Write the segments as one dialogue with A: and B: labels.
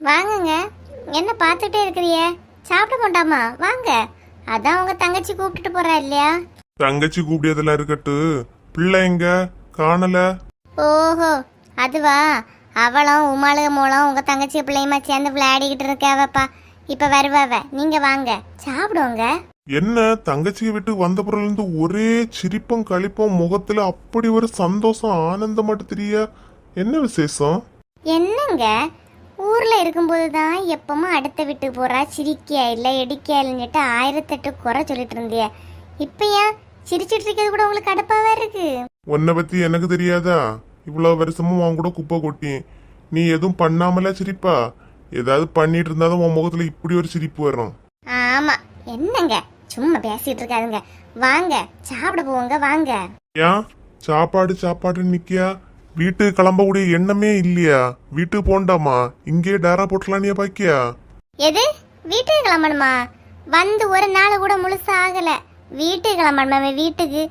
A: வாங்குங்க. என்ன பார்த்துட்டே இருக்கிறிய? சாப்பிட மாட்டாமா வாங்க. அதான் உங்க தங்கச்சி கூப்பிட்டுட்டு போறா இல்லையா?
B: தங்கச்சி கூப்பிடியதெல்லாம் இருக்கட்டு. பிள்ளை எங்க? காணல.
A: ஓஹோ அதுவா? அவளும் உமாளுக மூலம் உங்க தங்கச்சி பிள்ளையுமா சேர்ந்து விளையாடிக்கிட்டு இருக்காவப்பா. இப்ப வருவாவ. நீங்க வாங்க. சாப்பிடுவோங்க.
B: என்ன? தங்கச்சியை விட்டு வந்த இருந்து ஒரே சிரிப்பும் களிப்பும் முகத்துல அப்படி ஒரு சந்தோஷம் ஆனந்தம் மட்டும் தெரிய என்ன விசேஷம்?
A: என்னங்க? ஊர்ல இருக்கும்போது தான் எப்பவும் அடுத்த வீட்டு போறா? சிரிக்கியா? இல்ல எடிக்கியா இல்லைன்னுட்டு ஆயிரத்தெட்டு குறை சொல்லிட்டு இருந்திய? இப்ப ஏன் சிரிச்சிட்டு இருக்கிறது கூட உங்களுக்கு அடுப்பாவா இருக்கு?
B: உன்னை பத்தி எனக்கு தெரியாதா? இவ்வளவு வருஷமும் உன் கூட குப்பை கொட்டி. நீ எதுவும் பண்ணாமல சிரிப்பா? ஏதாவது பண்ணிட்டு இருந்தாதான் உன் முகத்துல இப்படி ஒரு சிரிப்பு வரும்.
A: ஆமா. என்னங்க? சும்மா பேசிட்டு இருக்காதுங்க. வாங்க. சாப்பிட போவோங்க. வாங்க.
B: ஏன்? சாப்பாடு சாப்பாடு நிக்கியா? வீட்டுக்கு கிளம்பக்கூடிய எண்ணமே இல்லையா? வீட்டுக்கு போண்டாமா இங்கே டேரா போட்டலானியா பாக்கியா?
A: எது? வீட்டுக்கு கிளம்பணுமா? வந்து ஒரு நாள் கூட முழுசா ஆகல. வீட்டுக்கு கிளம்பணுமா வீட்டுக்கு?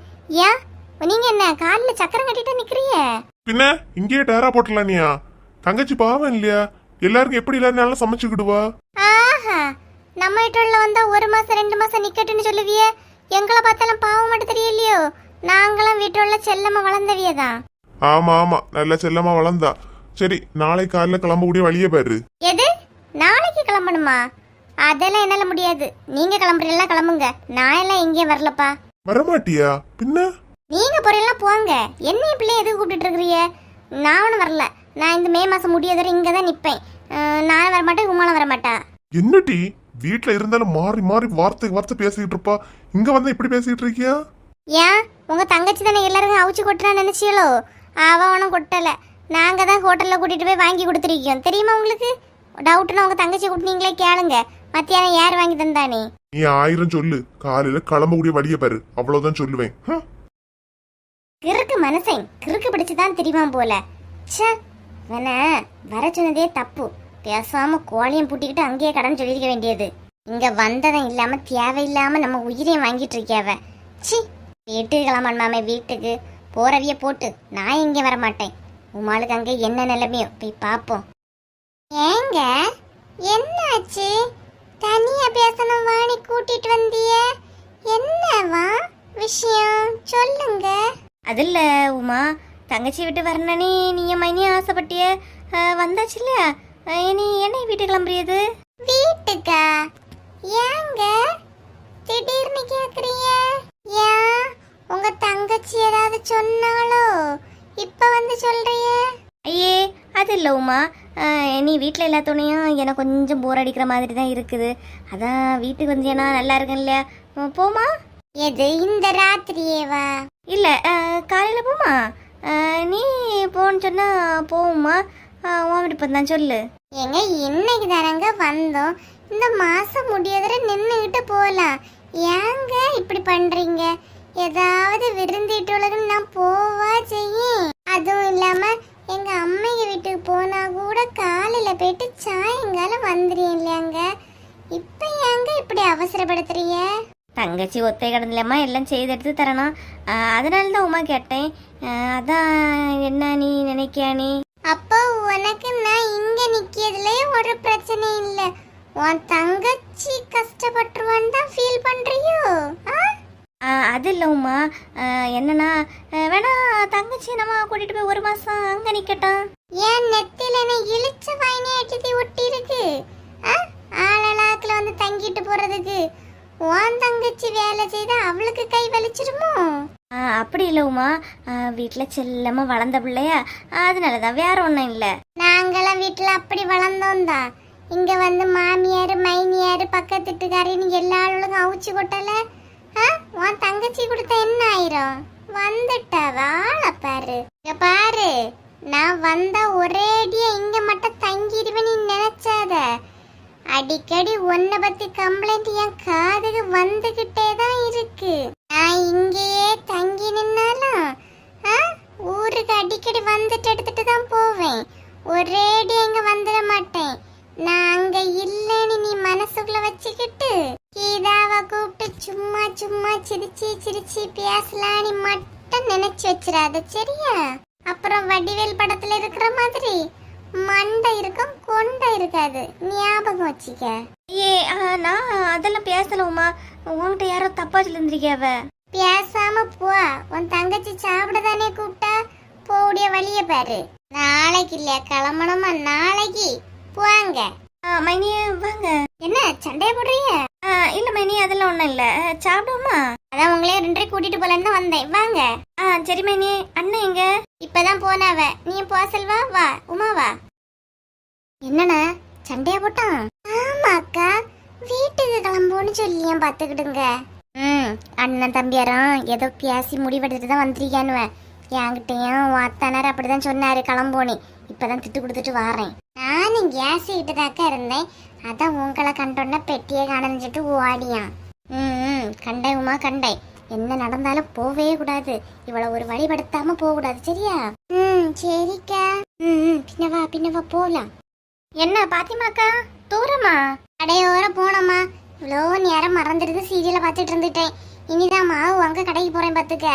A: ஏன்? நீங்க என்ன காலில் சக்கரம் கட்டிட்டு நிக்கிறீங்க?
B: பின்ன இங்கே டேரா போட்டலானியா தங்கச்சி பாவம் இல்லையா? எல்லாருக்கும் எப்படி எல்லாரும் நல்லா சமைச்சுக்கிடுவா?
A: ஆஹா நம்ம வீட்டுல வந்தா ஒரு மாசம் ரெண்டு மாசம் நிக்கட்டுன்னு சொல்லுவிய. எங்களை பார்த்தாலும் பாவம் மட்டும் தெரியலையோ? நாங்களும் வீட்டுள்ள செல்லமா வளர்ந்தவியதான்.
B: ஆமா ஆமா. நல்ல செல்லமா வளர்ந்தா. சரி நாளை காலைல கிளம்பக்கூடிய வழியே பாரு.
A: எது? நாளைக்கு கிளம்பணுமா? அதெல்லாம் என்னால முடியாது. நீங்க கிளம்புறீங்களா? கிளம்புங்க. நான் எல்லாம் எங்கேயும் வரலப்பா.
B: வரமாட்டியா? பின்ன?
A: நீங்க போறீங்களா? போங்க. என்னைய பிள்ளை எதுக்கு கூப்பிட்டு இருக்கிறீங்க? நானும் வரல. நான் இந்த மே மாசம் முடியாத இங்க தான் நிப்பேன். அஹ், நான் வரமாட்டேன் உமாலும் வரமாட்டா.
B: என்னடி? வீட்ல இருந்தாலும் மாறி மாறி வார்த்தைக்கு வார்த்தை பேசிக்கிட்டு இருப்பா. இங்க வந்து இப்படி பேசிக்கிட்டு இருக்கியா?
A: ஏன்? உங்க தங்கச்சி தானே எல்லாரும் அவிச்சு கொட்டுறான்னு நினைச்சீங்களோ அவ ஒன்றும் கொட்டல. நாங்க தான் ஹோட்டல்ல கூட்டிட்டு போய் வாங்கி கொடுத்துருக்கோம். தெரியுமா உங்களுக்கு? டவுட்னா உங்க தங்கச்சி கூட்டினீங்களே கேளுங்க. மத்தியானம் யார் வாங்கி தந்தானே?
B: நீ ஆயிரம் சொல்லு. காலையில கிளம்பக்கூடிய வழியை பாரு. அவ்வளவுதான் சொல்லுவேன்.
A: கிறுக்கு மனசன் கிறுக்கு பிடிச்சுதான் தெரியுமா போல. ச்சே வேணா வர சொன்னதே தப்பு. பேசாம கோழியம் பூட்டிக்கிட்டு அங்கேயே கடன் சொல்லியிருக்க வேண்டியது. இங்க வந்ததும் இல்லாம தேவையில்லாம நம்ம உயிரையும் வாங்கிட்டு இருக்கியாவ சி வீட்டுக்கு கிளம்பணுமாமே வீட்டுக்கு. போறவிய போட்டு நான் இங்கே வர மாட்டேன் உமாளுக்கு அங்கே என்ன நிலைமையோ போய் பார்ப்போம் ஏங்க என்னாச்சு? தனியா பேசணும் வாணி கூட்டிட்டு வந்திய. என்னவா விஷயம்? சொல்லுங்க. அதில் உமா தங்கச்சி விட்டு வரணுன்னு நீ மைனி ஆசைப்பட்டிய. வந்தாச்சு இல்லையா? நீ என்ன வீட்டுக்கு கிளம்புறியது? வீட்டுக்கா? ஏங்க? திடீர்னு கேக்குறீங்க? ஏன் சொன்னாலோ இப்ப வந்து சொல்றிய? ஐயே அது இல்லை உமா. அஹ், நீ வீட்டில் எல்லா துணையும் எனக்கு கொஞ்சம் போர் அடிக்கிற மாதிரி தான் இருக்குது. அதான் வீட்டுக்கு வந்தியனா நல்லா இருக்கும் இல்லையா? போமா? எது இந்த ராத்திரியேவா? இல்ல காலையில போமா? நீ போன்னு சொன்னா போகுமா அஹ், உன் விருப்பம் தான் சொல்லு. ஏங்க இன்னைக்கு தானங்க வந்தோம். இந்த மாசம் முடியதர நின்னுகிட்டு போலாம். ஏங்க இப்படி பண்றீங்க? ஏதாவது விருந்திட்டு நான் போவா செய்யும் அதுவும் இல்லாம எங்க அம்மைங்க வீட்டுக்கு போனா கூட காலையில போயிட்டு சாயங்காலம் வந்துடுறேன் இல்லையாங்க? இப்ப ஏங்க இப்படி அவசரப்படுத்துறீங்க? தங்கச்சி ஒத்தை கடந்துலம்மா எல்லாம் செய்து எடுத்து தரணும். அதனால தான் உமா கேட்டேன். அதான் என்ன நீ நினைக்கியா நீ? அப்போ உனக்கு நான் இங்க நிக்கிறதுல ஒரு பிரச்சனை இல்ல. உன் தங்கச்சி கஷ்டப்பட்டுருவான்னு தான் ஃபீல் பண்றியோ அது இல்லை உமா. அஹ், என்னன்னா வேணா தங்கச்சி நம்ம கூட்டிட்டு போய் ஒரு மாசம் அங்க நிக்கட்டும். ஏன் நெத்தில இழிச்ச வாயினே அடிச்சு ஒட்டி இருக்கு ஆளலாக்குல வந்து தங்கிட்டு போறதுக்கு. உன் தங்கச்சி வேலை செய்தா அவளுக்கு கை வலிச்சிருமோ? அப்படி இல்லை உமா. வீட்டில் செல்லமா வளர்ந்த பிள்ளையா. அதனால தான் வேற ஒன்றும் இல்லை. நாங்களாம் வீட்டில் அப்படி வளர்ந்தோம் தான் இங்கே வந்து மாமியார் மைனியார் பக்கத்து வீட்டுக்காரின்னு எல்லா ஆளுகளும் அவிச்சு கொட்டல. உன் தங்கச்சி கொடுத்த என்ன ஆயிரும்? வந்துட்டா வாழ பாரு. இங்க பாரு நான் வந்தா ஒரேடியா இங்க மட்டும் தங்கிடுவேன்னு நினைச்சாத. அடிக்கடி உன்னை பத்தி கம்ப்ளைண்ட் என் காதுக்கு வந்துகிட்டே தான் இருக்கு. நான் இங்கேயே தங்கி நின்னாலும் ஆ, ஊருக்கு அடிக்கடி வந்துட்டு எடுத்துட்டு தான் போவேன். ஒரேடி இங்க வந்துட மாட்டேன். நான் அங்க இல்லைன்னு நீ மனசுக்குள்ள வச்சுக்கிட்டு கீதா சும்மா சும்மா சிரிச்சு சிரிச்சு பேசலான்னு மட்டும் நினைச்சு வச்சிடாத சரியா? அப்புறம் வடிவேல் படத்துல இருக்கிற மாதிரி மண்டை இருக்கும் கொண்டை இருக்காது. ஞாபகம் வச்சுக்க.
C: ஏ நான் அதெல்லாம் பேசல உமா உன்கிட்ட யாரோ தப்பா சொல்லிருந்திருக்கியாவ
A: பேசாம போ. உன் தங்கச்சி சாப்பிட தானே கூப்பிட்டா போடிய வழிய பாரு. நாளைக்கு இல்ல கிளம்பணுமா? நாளைக்கு. போங்க.
C: மைனிய வாங்க.
A: என்ன சண்டைய போடுறீங்க?
C: இல்ல மைனி அதெல்லாம் ஒன்றும் இல்ல. சாப்பிடுவோமா?
A: அதான் உங்களே ரெண்டரை கூட்டிட்டு போலன்னு தான் வந்தேன். வாங்க.
C: ஆ சரி மைனி அண்ணன் எங்க?
A: இப்பதான் போனாவ. நீ போ செல்வா. வா உமா வா. என்னண்ணா சண்டையா போட்டான்? ஆமா அக்கா. வீட்டுக்கு கிளம்போன்னு சொல்லியேன் பாத்துக்கிடுங்க ம் அண்ணன் தம்பியாரும் ஏதோ பேசி முடிவெடுத்துட்டு தான் வந்திருக்கானுவேன் என்கிட்டயும் உன் அத்தானார் அப்படிதான் சொன்னாரு கிளம்போனே இப்பதான் திட்டு கொடுத்துட்டு வாரேன். நானும் கேஸ் கிட்டதாக்கா இருந்தேன். அதான் உங்களை கண்டோன்ன பெட்டியை காணஞ்சிட்டு ஓடியான். ம் ம், கண்டேன் உமா கண்டேன். என்ன நடந்தாலும் போவே கூடாது. இவளை ஒரு வழிபடுத்தாம போக கூடாது சரியா? ம் சரிக்கா. ம் ம், பின்னவா பின்னவா போலாம்.
C: என்ன பாத்திமாக்கா? தூரமா?
A: கடையோர போனோமா இவ்வளோ நேரம் மறந்துடுது சீரியலை பார்த்துட்டு இருந்துட்டேன். இனிதான் மாவு வாங்க கடைக்கு போறேன் பாத்துக்க.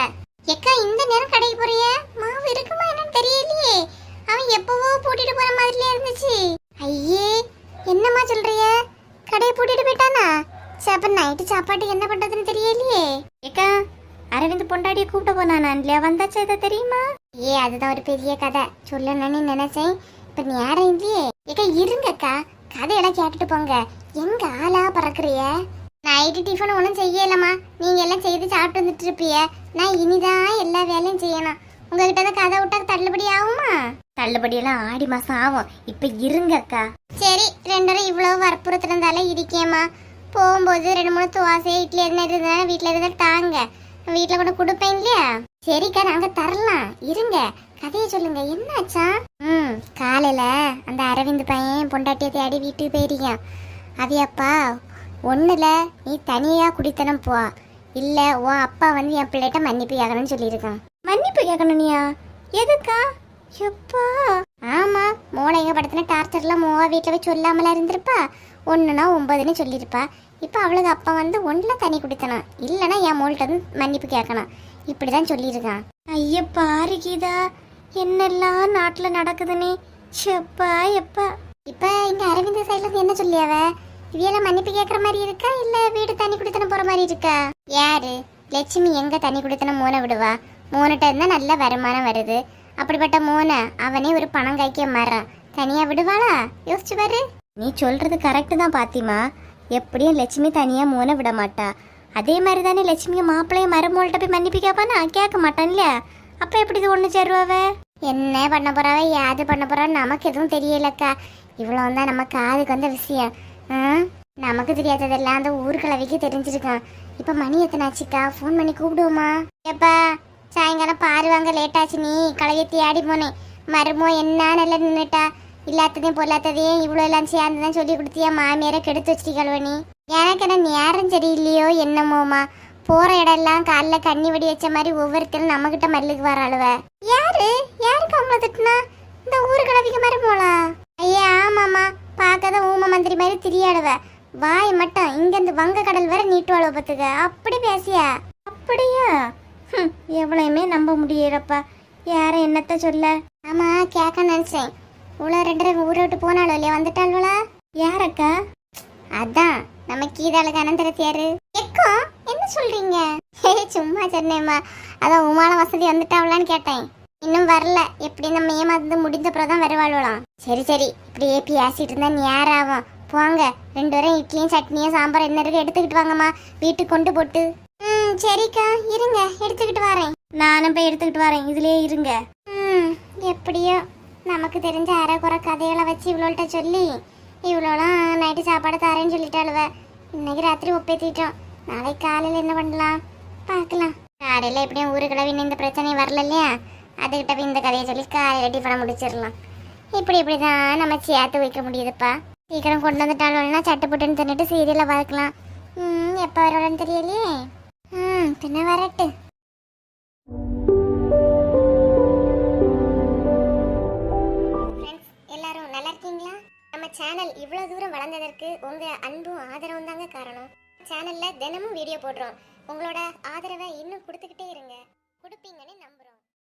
A: எக்கா இந்த நேரம் கடைக்கு போறிய? மாவு இருக்குமா என்னன்னு தெரியலையே. அவன் எப்பவோ பூட்டிட்டு போற மாதிரிலே இருந்துச்சு. ஐயே என்னம்மா சொல்றிய? கடையை பூட்டிட்டு போயிட்டானா? சே அப்ப நைட்டு சாப்பாட்டுக்கு என்ன பண்றதுன்னு தெரியலையே.
C: ஏக்கா அரவிந்த் பொண்டாடிய கூப்பிட்டு போனானா? இல்லையா வந்தாச்சா இதை தெரியுமா?
A: ஏ அதுதான் ஒரு பெரிய கதை. சொல்லணும்னு நினைச்சேன். இப்ப நேரம் இல்லையே. ஏக்கா இருங்கக்கா. கதையெல்லாம் கேட்டுட்டு போங்க. எங்க ஆளா பறக்குறிய? நைட்டு டிஃபன் ஒன்றும் செய்யலம்மா. நீங்க எல்லாம் செய்து சாப்பிட்டு வந்துட்டு இருப்பிய. நான் இனிதான் எல்லா வேலையும் செய்யணும். உங்ககிட்ட தான் கதை விட்டா தள்ளுபடி ஆகுமா?
C: தள்ளுபடியெல்லாம் ஆடி மாசம் ஆகும். இப்ப இருங்கக்கா
A: சரி ரெண்டரும் இவ்வளவு வற்புறுத்திருந்தாலே இருக்கேம்மா போகும்போது ரெண்டு மூணு தோசை இட்லி எதுனா இருந்தா வீட்டில் இருந்தா தாங்க. வீட்டில் கூட கொடுப்பேன் இல்லையா? சரிக்கா நாங்க தரலாம். இருங்க. கதையை சொல்லுங்க. என்னாச்சா? ம் காலையில அந்த அரவிந்த் பையன் பொண்டாட்டியை தேடி வீட்டுக்கு போயிருக்கான். அவியப்பா ஒண்ணுல நீ தனியா குடித்தனம் போ. இல்ல உன் அப்பா வந்து என் பிள்ளைகிட்ட மன்னிப்பு கேட்கணும்னு சொல்லியிருக்கான்.
C: மன்னிப்பு கேட்கணும்னியா எதுக்கா? எப்பா
A: ஆமா மூளைங்க படத்துல டார்ச்சர்ல மூவா வீட்டுல போய் சொல்லாமல இருந்திருப்பா? ஒண்ணுனா ஒன்பதுன்னு சொல்லியிருப்பா. இப்ப அவளுக்கு அப்பா வந்து ஒண்ணுல தண்ணி குடித்தனான் இல்லனா என் மூள்கிட்ட வந்து மன்னிப்பு கேட்கணும். இப்படிதான் சொல்லியிருக்கான்.
C: ஐய பாரு கீதா என்னெல்லாம் நாட்டுல நடக்குதுன்னு. செப்பா எப்பா.
A: இப்ப இங்க அரவிந்த சைடுல என்ன சொல்லியாவ? இவையெல்லாம் மன்னிப்பு கேட்கற மாதிரி இருக்கா? இல்ல வீடு தண்ணி குடித்தன போற மாதிரி இருக்கா? யாரு? லட்சுமி எங்க தண்ணி குடித்தன மூனை விடுவா? மூணுட்ட இருந்தா நல்ல வருமானம் வருது. அப்படிப்பட்ட மோனை அவனே ஒரு பணம் காய்க்க மாறான் தனியா விடுவாளா? யோசிச்சு பாரு.
C: நீ சொல்றது கரெக்டு தான் பாத்திமா. எப்படியும் லட்சுமி தனியா மோனை விட மாட்டா. அதே மாதிரி தானே லட்சுமி மாப்பிள்ளைய மருமோள்கிட்ட போய் மன்னிப்பு கேட்பானா? கேட்க மாட்டான் இல்லையா? அப்ப எப்படி இது ஒண்ணு சேருவாவ
A: என்ன பண்ண போறாவ யாது பண்ண போறான்னு நமக்கு எதுவும் தெரியலக்கா. இவ்வளவு தான் நம்ம காதுக்கு வந்த விஷயம். ஆ? நமக்கு தெரியாததெல்லாம் அந்த ஊர்கிழவிக்கு தெரிஞ்சிருக்கான். இப்ப மணி எத்தனை ஆச்சுக்கா ஃபோன் பண்ணி கூப்பிடுவோமா? எப்பா சாயங்காலம் பாருவாங்க வாங்க நீ. கலையை தேடி போனேன். மருமோ என்ன நல்லா நின்னுட்டா? இல்லாததையும் பொல்லாததையும் இவ்வளோ எல்லாம் சேர்ந்துதான் சொல்லி கொடுத்தியா? மாமியாரை கெடுத்து வச்சிருக்கல்வ நீ. எனக்கு என்ன நேரம் சரியில்லையோ என்னமோமா? போகிற இடம்லாம் காலைல கண்ணி வெடி வச்ச மாதிரி ஒவ்வொருத்தரும் நம்மக்கிட்ட மல்லுக்கு வர அழுவ. யாரு? யாருக்கு அவங்கள திட்டுனா? இந்த ஊரு கிளவிக்க மாதிரி போகலாம் ஐயா ஆமாமா பார்க்காத ஊம மந்திரி மாதிரி திரியாடுவ. வாய் மட்டும் இங்கேருந்து வங்க கடல் வரை நீட்டு அழுவ பார்த்துக்க. அப்படி பேசியா?
C: அப்படியா? ஹம், எவ்வளவுமே நம்ப முடியலப்பா. யார என்னத்த சொல்ல?
A: ஆமா கேட்க நினைச்சேன். இவ்வளோ ரெண்டரை ஊரை விட்டு போனாலும் இல்லையா வந்துட்டாள்வளா
C: யாரக்கா?
A: அதான் நம்ம கீதாளுக்கு அனந்தரத்து யாரு எக்கோ என்ன சொல்றீங்க? ஏய், சும்மா சொன்னேம்மா. அதான் உமால வசதி வந்துட்டாவளான்னு கேட்டேன். இன்னும் வரல. எப்படி நம்ம ஏமாந்து முடிந்த அப்புறம் தான் வருவாளுவலாம் சரி சரி. இப்படியே பேசிட்டு இருந்தா நேராகும். போங்க. ரெண்டு பேரும் இட்லியும் சட்னியும் சாம்பார் என்ன இருக்கு எடுத்துக்கிட்டு வாங்கம்மா. வீட்டுக்கு கொண்டு போட்டு. ம் சரிக்கா. இருங்க எடுத்துக்கிட்டு வரேன்.
C: நானும் போய் எடுத்துக்கிட்டு வரேன். இதுலயே இருங்க.
A: ம் எப்படியோ. நமக்கு தெரிஞ்ச அரைக்குறை கதைகளை வச்சு இவ்வளோட்ட சொல்லி இவ்வளோலாம் நைட்டு சாப்பாடு தரேன்னு சொல்லிட்டாளுவ இன்னைக்கு ராத்திரி ஒப்பேத்திட்டோம். நாளைக்கு காலையில் என்ன பண்ணலாம்? பார்க்கலாம். காலையில் எப்படியும் ஊருக்குள்ள இன்னும் இந்த பிரச்சனை வரல இல்லையா? அதுகிட்ட போய் இந்த கதையை சொல்லி காலையில் டிஃபனை முடிச்சிடலாம். இப்படி இப்படி தான் நம்ம சேர்த்து வைக்க முடியுதுப்பா. சீக்கிரம் கொண்டு வந்துட்டாலும்னா சட்டுப்புட்டுன்னு தின்னுட்டு சீரியலை பார்க்கலாம். ம் எப்போ வருவான்னு தெரியலையே. பின்ன வரட்டு. ஃப்ரெண்ட்ஸ் எல்லாரும் நல்லா இருக்கீங்களா? நம்ம சேனல் இவ்வளோ தூரம் வளர்ந்ததற்கு உங்கள் அன்பும் ஆதரவும் தாங்க காரணம். சேனலில் தினமும் வீடியோ போடுறோம். உங்களோட ஆதரவை இன்னும் கொடுத்துக்கிட்டே இருங்க. கொடுப்பீங்கன்னு நம்ம